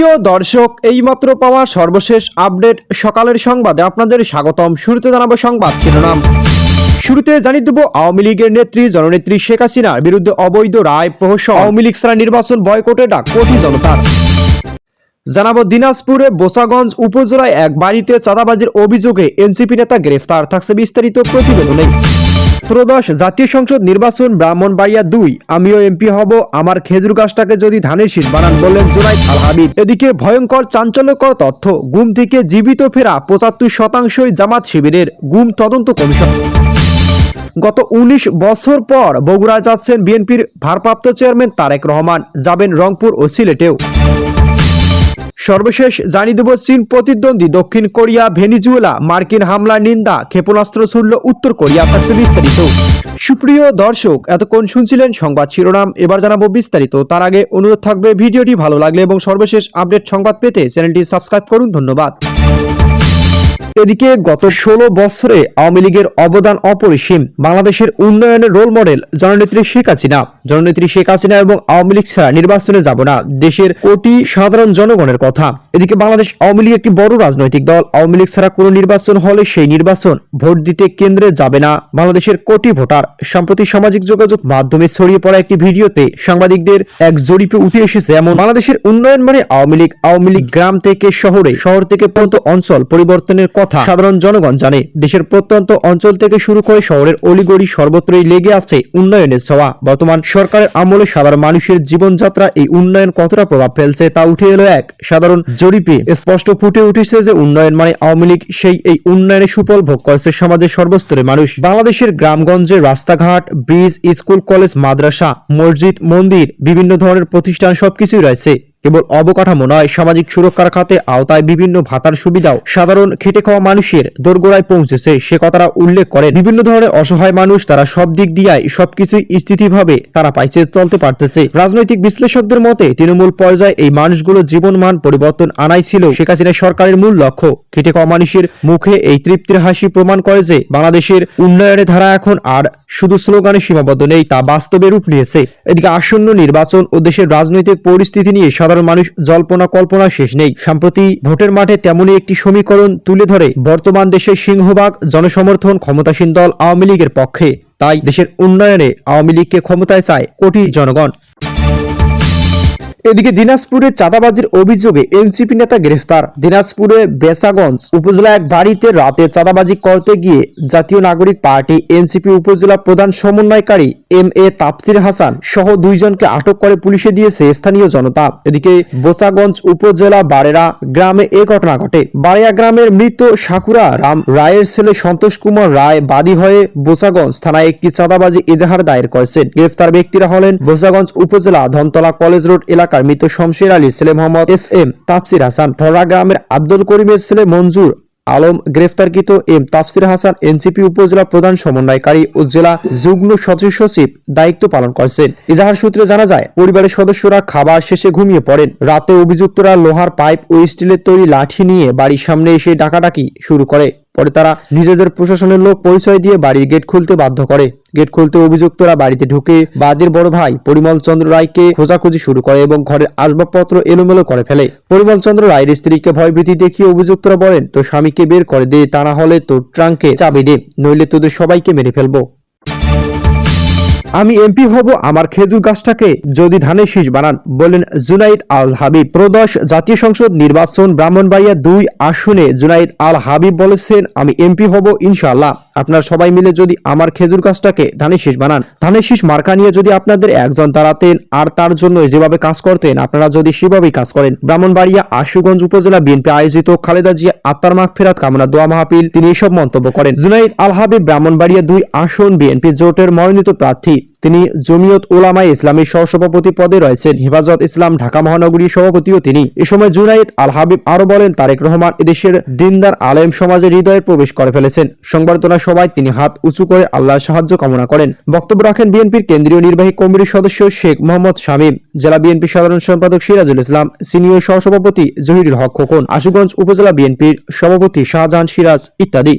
সুপ্রিয় দর্শক, এইমাত্র পাওয়া সর্বশেষ আপডেট সকালের সংবাদে আপনাদের স্বাগতম। শুরুতে জানাব সংবাদ শিরোনাম। শুরুতে জানিয়ে দেব, আওয়ামী লীগের নেত্রী, জননেত্রী শেখ হাসিনার বিরুদ্ধে অবৈধ রায় প্রহসন। আওয়ামী লীগ ছাড়া নির্বাচন বয়কটে ডাক কোটি জনতার। জানাব, দিনাজপুরে বোসাগঞ্জ উপজেলায় এক বাড়িতে চাঁদাবাজির অভিযোগে এনসিপি নেতা গ্রেফতার। থাকছে বিস্তারিত প্রতিবেদনে। ত্রয়োদশ জাতীয় সংসদ নির্বাচন ব্রাহ্মণবাড়িয়া দুই। আমিও এমপি হব, আমার খেজুর গাছটাকে যদি ধানের শীষ বানান বললেন জুনাইদ আল হাবিব। এদিকে ভয়ঙ্কর চাঞ্চল্যকর তথ্য, গুম থেকে জীবিত ফেরা পঁচাত্তর শতাংশই জামাত শিবিরের, গুম তদন্ত কমিশন। গত ১৯ বছর পর বগুড়ায় যাচ্ছেন বিএনপির ভারপ্রাপ্ত চেয়ারম্যান তারেক রহমান, যাবেন রংপুর ও সিলেটেও। সর্বশেষ জানিয়ে দেব চীন প্রতিদ্বন্দ্বী দক্ষিণ কোরিয়া, ভেনিজুয়েলা, মার্কিন হামলার নিন্দা, ক্ষেপণাস্ত্র ছুড়ল উত্তর কোরিয়া বিস্তারিত। সুপ্রিয় দর্শক, এতক্ষণ শুনছিলেন সংবাদ শিরোনাম, এবার জানাব বিস্তারিত। তার আগে অনুরোধ থাকবে, ভিডিওটি ভালো লাগলে এবং সর্বশেষ আপডেট সংবাদ পেতে চ্যানেলটি সাবস্ক্রাইব করুন, ধন্যবাদ। এদিকে গত ষোলো বছরে আওয়ামী লীগের অবদান অপরিসীম। বাংলাদেশের উন্নয়নের রোল মডেল জননেত্রী শেখ হাসিনা। জননেত্রী শেখ হাসিনা এবং আওয়ামী লীগ ছাড়া নির্বাচনে যাব না, দেশের কোটি সাধারণ জনগণের কথা। এদিকে বাংলাদেশ আওয়ামী লীগ একটি বড় রাজনৈতিক দল। আওয়ামী লীগ ছাড়া কোনো নির্বাচন হলে সেই নির্বাচন ভোট দিতে কেন্দ্রে যাবে না। বাংলাদেশের কোটি ভোটার। সম্প্রতি সামাজিক যোগাযোগ মাধ্যমে ছড়িয়ে পড়া একটি ভিডিওতে সাংবাদিকদের এক জরিপে উঠে এসেছে এমন, বাংলাদেশের উন্নয়ন মানে আওয়ামী লীগ আওয়ামী লীগ গ্রাম থেকে শহরে, শহর থেকে পর্যন্ত অঞ্চল পরিবর্তনের কথা। সাধারণ জনগণ জানে, দেশের প্রত্যন্ত অঞ্চল থেকে শুরু করে শহরের অলিগড়ি সর্বত্রই লেগে আছে উন্নয়নের ছোঁয়া। বর্তমান সরকারের আমলে সাধারণ মানুষের জীবনযাত্রা এই উন্নয়ন কতটা প্রভাব ফেলছে তা উঠে এলো এক সাধারণ জরিপে। স্পষ্ট ফুটে উঠেছে যে উন্নয়ন মানে আওয়ামী লীগ সেই এই উন্নয়নের সুফল ভোগ করেছে সমাজের সর্বস্তরের মানুষ। বাংলাদেশের গ্রামগঞ্জের রাস্তাঘাট, ব্রিজ, স্কুল, কলেজ, মাদ্রাসা, মসজিদ, মন্দির, বিভিন্ন ধরনের প্রতিষ্ঠান সবকিছুই রয়েছে। কেবল অবকাঠামো নয়, সামাজিক সুরক্ষার খাতে আওতায় বিভিন্ন ভাতার সুবিধাও সাধারণ খেটে খাওয়া মানুষের দোরগোড়ায় পৌঁছেছে। সে কথাটা উল্লেখ করে বিভিন্ন ধরনের অসহায় মানুষ তারা সব দিক দিয়াই সবকিছুই স্থিতিভাবে তারা পাইছে, চলতে পারতেছে। রাজনৈতিক বিশ্লেষকদের মতে, তৃণমূল পর্যায়ে এই মানুষগুলো জীবনমান পরিবর্তন আনাই ছিল শেখ হাসিনা সরকারের মূল লক্ষ্য। খেটে খাওয়া মানুষের মুখে এই তৃপ্তির হাসি প্রমাণ করে যে বাংলাদেশের উন্নয়নের ধারা এখন আর শুধু স্লোগানে সীমাবদ্ধ নেই, তা বাস্তবে রূপ নিয়েছে। এদিকে আসন্ন নির্বাচন ও দেশের রাজনৈতিক পরিস্থিতি নিয়ে সাধারণ মানুষ জল্পনা কল্পনা শেষ নেই। সম্প্রতি ভোটের মাঠে তেমনই একটি সমীকরণ তুলে ধরে বর্তমান দেশের সিংহভাগ জনসমর্থন ক্ষমতাসীন দল আওয়ামী লীগের পক্ষে। তাই দেশের উন্নয়নে আওয়ামী লীগকে ক্ষমতায় চায় কোটি জনগণ। এদিকে দিনাজপুরে চাঁদাবাজির অভিযোগে এনসিপি নেতা গ্রেফতার। দিনাজপুরে বেসাগঞ্জ উপজেলা এক বাড়িতে রাতে চাঁদাবাজি করতে গিয়ে জাতীয় নাগরিক পার্টি এনসিপি উপজেলা প্রধান সমন্বয়কারী এম এ তাপসির হাসান সহ দুইজনকে আটক করে পুলিশে দিয়েছে স্থানীয় জনতা। এদিকে বোচাগঞ্জ উপজেলা বারেরা গ্রামে এ ঘটনা ঘটে। বারেয়া গ্রামের মৃত সাকুরা রাম রায়ের ছেলে সন্তোষ কুমার রায় বাদী হয়ে বোচাগঞ্জ থানায় একটি চাঁদাবাজি এজাহার দায়ের করেছেন। গ্রেফতার ব্যক্তিরা হলেন বোচাগঞ্জ উপজেলা ধনতলা কলেজ রোড এলাকার মৃত শমশের আলী, ছেলে মোহাম্মদ এস এম তাফসির হাসান ভরা গ্রামের আব্দুল করিমের ছেলে মঞ্জুর আলম গ্রেফতারকৃত এম তাফসির হাসান এনসিপি উপজেলা প্রধান সমন্বয়কারী ও জেলা যুগ্ম সচিব সচিব দায়িত্ব পালন করছেন। ইজাহার সূত্রে জানা যায়, পরিবারের সদস্যরা খাবার শেষে ঘুমিয়ে পড়েন। রাতে অভিযুক্তরা লোহার পাইপ ও স্টিলের তৈরি লাঠি নিয়ে বাড়ির সামনে এসে ডাকাডাকি শুরু করে। পরে তারা নিজেদের প্রশাসনের লোক পরিচয় দিয়ে বাড়ির গেট খুলতে বাধ্য করে। গেট খুলতে অভিযুক্তরা বাড়িতে ঢুকে বাদের বড় ভাই পরিমল চন্দ্র রায়কে খোঁজাখুঁজি শুরু করে এবং ঘরের আসবাবপত্র এলোমেলো করে ফেলে। পরিমল চন্দ্র রায়ের স্ত্রীকে ভয়ভীতি দেখিয়ে অভিযুক্তরা বলেন তো স্বামীকে বের করে দে, তা না হলে তোর ট্রাঙ্কে চাবি দে, নইলে তোদের সবাইকে মেরে ফেলব। আমি এমপি হব, আমার খেজুর গাছটাকে যদি ধানের শীষ বানান, বলেন জুনাইদ আল হাবিব প্রদশ জাতীয় সংসদ নির্বাচন ব্রাহ্মণবাড়িয়া দুই আসনে জুনাইদ আল হাবিব বলেছেন, আমি এমপি হব, ইনশাআল্লাহ। আপনার সবাই মিলে যদি আমার খেজুর গাছটাকে ধানের শীষ বানান। ধানের শীষ মার্কা নিয়ে যদি আপনাদের একজন দাঁড়াতেন, আর তার জন্য যেভাবে কাজ করতেন, আপনারা যদি সেভাবেই কাজ করেন। ব্রাহ্মণবাড়িয়া, আশুগঞ্জ উপজেলা বিএনপি আয়োজিত খালেদা জিয়া আত্মার মাগ ফেরাত কামনা দোয়া মাহফিল তিনি এসব মন্তব্য করেন। জুনাইদ আল হাবিব ব্রাহ্মণবাড়িয়া দুই আসন বিএনপি জোটের মনোনীত প্রার্থী। তিনি জমিয়ত ওলামাই ইসলামী সহসভাপতি পদে রয়েছেন। হেফাজত ইসলাম ঢাকা মহানগরীর সভাপতিও তিনি। এ সময় জুনাইদ আল হাবিব আরও বলেন, তারেক রহমান এদেশের দিনদার আলেম সমাজের হৃদয়ে প্রবেশ করে ফেলেছেন। সংবর্ধনা সভায় তিনি হাত উঁচু করে আল্লাহর সাহায্য কামনা করেন। বক্তব্য রাখেন বিএনপির কেন্দ্রীয় নির্বাহী কমিটির সদস্য শেখ মোহাম্মদ শামীম। জেলা বিএনপি সাধারণ সম্পাদক সিরাজুল ইসলাম, সিনিয়র সহসভাপতি জহিরুল হক খোকন। আশুগঞ্জ উপজেলা বিএনপির সভাপতি শাহজাহান সিরাজ ইত্যাদি।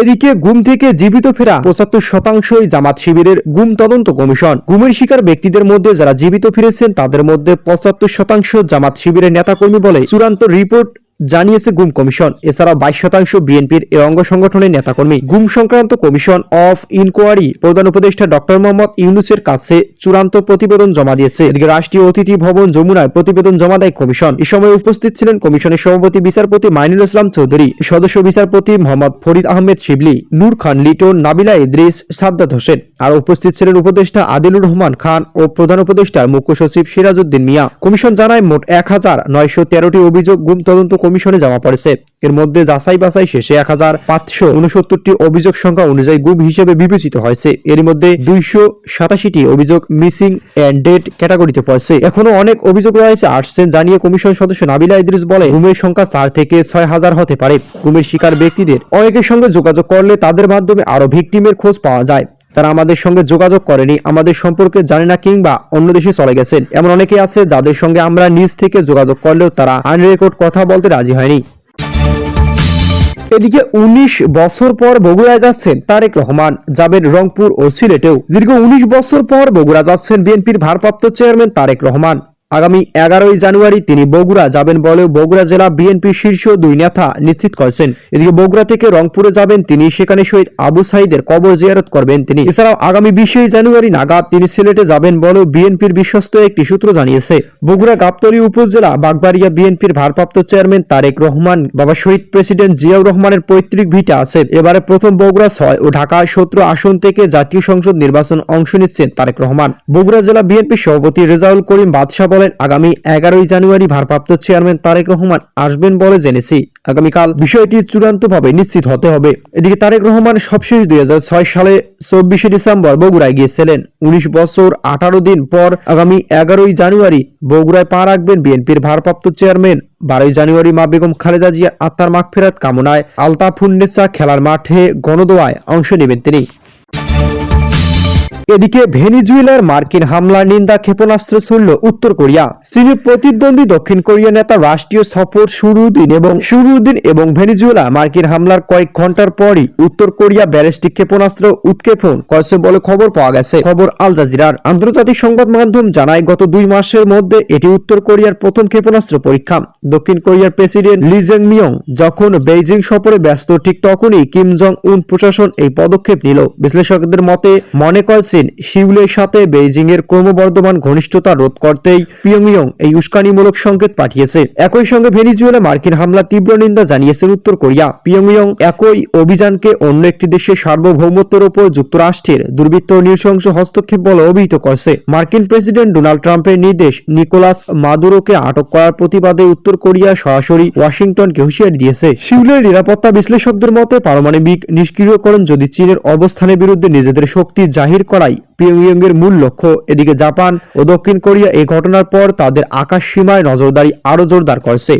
এদিকে গুম থেকে জীবিত ফেরা পঁচাত্তর শতাংশই জামাত শিবিরের গুম তদন্ত কমিশন। গুমের শিকার ব্যক্তিদের মধ্যে যারা জীবিত ফিরেছেন, তাদের মধ্যে পঁচাত্তর শতাংশ জামাত শিবিরের নেতাকর্মী বলে চূড়ান্ত রিপোর্ট জানিয়েছে গুম কমিশন। এছাড়াও বাইশ শতাংশ বিএনপির এ অঙ্গ সংগঠনের নেতাকর্মী। গুম সংক্রান্ত কমিশন অফ ইনকোয়ারি প্রধান উপদেষ্টা ডক্টর মোহাম্মদ ইউনুসের কাছে চূড়ান্ত প্রতিবেদন জমা দিয়েছে। এদিকে রাষ্ট্রীয় অতিথি ভবন যমুনায় প্রতিবেদন জমা দেয় কমিশন। এ সময় উপস্থিত ছিলেন কমিশনের সভাপতি বিচারপতি মাইনুল ইসলাম চৌধুরী, সদস্য বিচারপতি মোহাম্মদ ফরিদ আহমেদ শিবলি, নূর খান লিটন, নাবিলা ইদ্রিস, সাদ্দাত হোসেন। আর উপস্থিত ছিলেন উপদেষ্টা আদিলুর রহমান খান ও প্রধান উপদেষ্টার মুখ্য সচিব সিরাজউদ্দিন মিয়া। কমিশন জানায় মোট এক হাজার নয়শো তেরোটি অভিযোগ গুম তদন্ত কমিশনে জমা পড়েছে। এর মধ্যে যাচাই বাছাই শেষে এক হাজার পাঁচশো উনসত্তরটি অভিযোগ সংখ্যা অনুযায়ী গুম হিসেবে বিবেচিত হয়েছে। এর মধ্যে দুইশো সাতাশিটি অভিযোগ মিসিং অ্যান্ড ডেট ক্যাটাগরিতে পড়ছে। এখনও অনেক অভিযোগ রয়েছে, আসছেন জানিয়ে কমিশন সদস্য নাবিলা ইদ্রিস বলে গুমের সংখ্যা চার থেকে ছয় হাজার হতে পারে। গুমের শিকার ব্যক্তিদের অনেকের সঙ্গে যোগাযোগ করলে তাদের মাধ্যমে আরও ভিকটিমের খোঁজ পাওয়া যায়। তারা আমাদের সঙ্গে যোগাযোগ করেনি, আমাদের সম্পর্কে জানে না কিংবা অন্য দেশে চলে গেছেন। এমন অনেকে আছে যাদের সঙ্গে আমরা নিজ থেকে যোগাযোগ করলেও তারা আনরেকর্ড কথা বলতে রাজি হয়নি। এদিকে ১৯ বছর পর বগুড়ায় যাচ্ছেন তারেক রহমান, যাবেন রংপুর ও সিলেটেও। দীর্ঘ ১৯ বছর পর বগুড়া যাচ্ছেন বিএনপির ভারপ্রাপ্ত চেয়ারম্যান তারেক রহমান। আগামী এগারোই জানুয়ারি তিনি বগুড়া যাবেন বলেও বগুড়া জেলা বিএনপি শীর্ষ দুই নেতা নিশ্চিত করেছেন। এদিকে বগুড়া থেকে রংপুরে যাবেন তিনি, সেখানে শহীদ আবু সাইদের কবর জিয়ারত করবেন তিনি। এছাড়াও আগামী বিশে জানুয়ারি নাগাদ তিনি সিলেটে যাবেন বলেও বিএনপির বিশ্বস্ত একটি সূত্র জানিয়েছে। বগুড়া গাবতলী উপজেলা বাগবাড়িয়া বিএনপির ভারপ্রাপ্ত চেয়ারম্যান তারেক রহমান, বাবা শহীদ প্রেসিডেন্ট জিয়াউর রহমানের পৈতৃক ভিটা আছে এবারে প্রথম বগুড়া ছয় ও ঢাকা সতেরো আসন থেকে জাতীয় সংসদ নির্বাচন অংশ নিচ্ছেন তারেক রহমান। বগুড়া জেলা বিএনপি সভাপতি রেজাউল করিম বাদশাহ বলেন, আগামী এগারোই জানুয়ারি ভারপ্রাপ্ত চেয়ারম্যান তারেক রহমান আসবেন বলে জেনেছি। আগামীকাল বিষয়টি চূড়ান্তভাবে নিশ্চিত হতে হবে। এদিকে তারেক রহমান সবশেষ দুই সালে চব্বিশে ডিসেম্বর বগুড়ায় গিয়েছিলেন। উনিশ বছর আঠারো দিন পর আগামী এগারোই জানুয়ারি বগুড়ায় পা রাখবেন বিএনপির ভারপ্রাপ্ত চেয়ারম্যান। বারোই জানুয়ারি মা বেগম খালেদা জিয়ার আত্মার মাগফেরাত কামনায় আলতাফুন্নেসা খেলার মাঠে গণদোয়ায় অংশ নেবেন তিনি। এদিকে ভেনিজুয়েলার মার্কিন হামলার নিন্দা ক্ষেপণাস্ত্র ছুড়ল উত্তর কোরিয়া। চীনের প্রতিদ্বন্দ্বী দক্ষিণ কোরিয়া নেতা রাষ্ট্রীয় সফর শুরুর দিন এবং শুরুর দিন এবং ভেনিজুয়েলা মার্কিন হামলার কয়েক ঘণ্টার পরই উত্তর কোরিয়া ব্যালিস্টিক ক্ষেপণাস্ত্র উৎক্ষেপণ করছে বলে খবর পাওয়া গেছে। খবর আল জাজিরার। আন্তর্জাতিক সংবাদ মাধ্যম জানায়, গত দুই মাসের মধ্যে এটি উত্তর কোরিয়ার প্রথম ক্ষেপণাস্ত্র পরীক্ষা। দক্ষিণ কোরিয়ার প্রেসিডেন্ট লি জেং মিয়ং যখন বেইজিং সফরে ব্যস্ত, ঠিক তখনই কিম জং উন প্রশাসন এই পদক্ষেপ নিল। বিশ্লেষকদের মতে, মনে করছেন শিউলের সাথে বেইজিং এর ক্রমবর্ধমান ঘনিষ্ঠতা রোধ করতেই পিয়ংইয়ং এই উস্কানিমূলক সংকেত পাঠিয়েছে। একই সঙ্গে ভেনিজুয়েলা মার্কিন হামলা তীব্র নিন্দা জানিয়েছেন উত্তর কোরিয়া। পিয়ংইয়ং একই অভিযানকে অন্য একটি দেশের সার্বভৌমত্বের উপর যুক্তরাষ্ট্রের দুর্বৃত্ত নৃশংস হস্তক্ষেপ বলে অভিহিত করছে। মার্কিন প্রেসিডেন্ট ডোনাল্ড ট্রাম্পের নির্দেশ নিকোলাস মাদুরোকে আটক করার প্রতিবাদে উত্তর কোরিয়া সরাসরি ওয়াশিংটনকে হুঁশিয়ারি দিয়েছে। সিউলের নিরাপত্তা বিশ্লেষকদের মতে পারমাণবিক নিষ্ক্রিয়করণ যদি চীনের অবস্থানের বিরুদ্ধে নিজেদের শক্তি জাহির করায় পিয়ংইয়ং এর মূল লক্ষ্য, এদিকে জাপান ও দক্ষিণ কোরিয়া এই ঘটনার পর তাদের আকাশ সীমায় নজরদারি আরও জোরদার করছে।